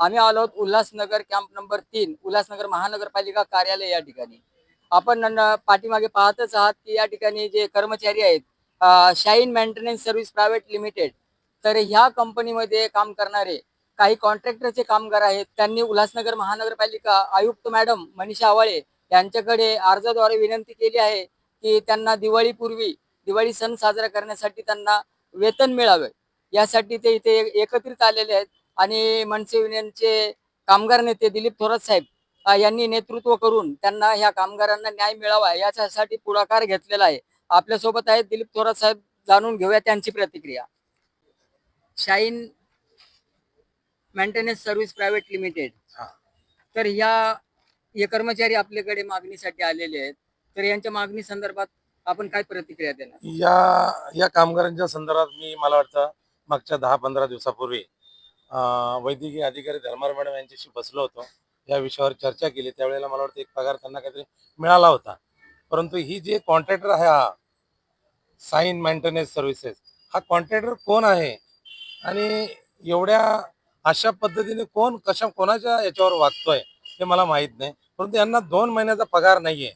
आम्ही आलो आहोत उल्हासनगर कॅम्प नंबर तीन उल्हासनगर महानगरपालिका कार्यालय या ठिकाणी. आपण पाठीमागे पाहतच आहात की या ठिकाणी जे कर्मचारी आहेत Shine maintenance service private limited तर ह्या कंपनीमध्ये काम करणारे काही कॉन्ट्रॅक्टरचे कामगार आहेत. त्यांनी उल्हासनगर महानगरपालिका आयुक्त मॅडम मनीषा आवाळे यांच्याकडे अर्जाद्वारे विनंती केली आहे की त्यांना दिवाळीपूर्वी दिवाळी सण साजरा करण्यासाठी त्यांना वेतन मिळावे. यासाठी ते इथे एकत्रित आलेले आहेत. आणि मनसे युनियनचे कामगार नेते दिलीप थोरात साहेब यांनी नेतृत्व करून त्यांना ह्या कामगारांना न्याय मिळावा याच्यासाठी पुढाकार घेतलेला आहे. आपल्यासोबत आहेत दिलीप थोरात साहेब जाणून घेऊया त्यांची प्रतिक्रिया. Shine maintenance service private limited. तर ह्या हे कर्मचारी आपल्याकडे मागणीसाठी आलेले आहेत. तर यांच्या मागणी संदर्भात आपण काय प्रतिक्रिया देणार? या या कामगारांच्या संदर्भात मी मला वाटतं मागच्या दहा पंधरा दिवसापूर्वी वैद्यकीय अधिकारी धर्मार मॅडम यांच्याशी बसलो होतो. या विषयावर चर्चा केली. त्यावेळेला मला वाटतं एक पगार त्यांना काहीतरी मिळाला होता. परंतु ही जे कॉन्ट्रॅक्टर आहे हा साईन मेंटेनन्स सर्व्हिसेस हा कॉन्ट्रॅक्टर कोण आहे? आणि एवढ्या अशा पद्धतीने कोण कशा कोणाच्या याच्यावर वागतोय हे मला माहीत नाही. परंतु यांना दोन महिन्याचा पगार नाहीये.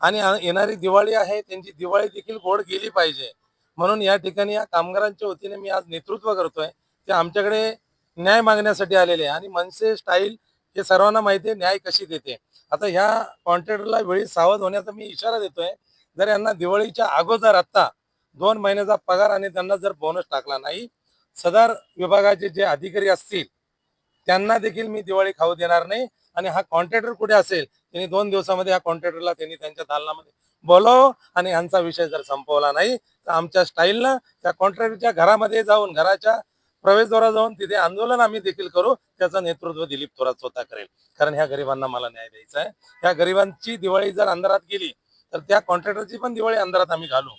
आणि येणारी दिवाळी आहे त्यांची दिवाळी देखील गोड गेली पाहिजे. म्हणून या ठिकाणी या कामगारांच्या वतीने मी आज नेतृत्व करतोय. ते आमच्याकडे न्याय मागण्यासाठी आलेले आणि मनसे स्टाईल हे सर्वांना माहिती आहे न्याय कशी देते. आता ह्या कॉन्ट्रॅक्टरला वेळी सावध होण्याचा मी इशारा देतोय. जर यांना दिवाळीच्या अगोदर आत्ता दोन महिन्याचा पगार आणि त्यांना जर बोनस टाकला नाही सदर विभागाचे जे अधिकारी असतील त्यांना देखील मी दिवाळी खाऊ देणार नाही. आणि हा कॉन्ट्रॅक्टर कुठे असेल त्यांनी दोन दिवसामध्ये या कॉन्ट्रॅक्टरला त्यांनी त्यांच्या दालनामध्ये बोलावं आणि यांचा विषय जर संपवला नाही तर आमच्या स्टाईलनं त्या कॉन्ट्रॅक्टरच्या घरामध्ये जाऊन घराच्या प्रवेशद्वारा जाऊन तिथे आंदोलन आम्ही देखील करू त्याचं नेतृत्व दिलीप थोरात स्वतः करेल. कारण ह्या गरिबांना मला न्याय द्यायचा आहे. ह्या गरिबांची दिवाळी जर अंधारात गेली तर त्या कॉन्ट्रॅक्टरची पण दिवाळी अंधारात आम्ही घालू.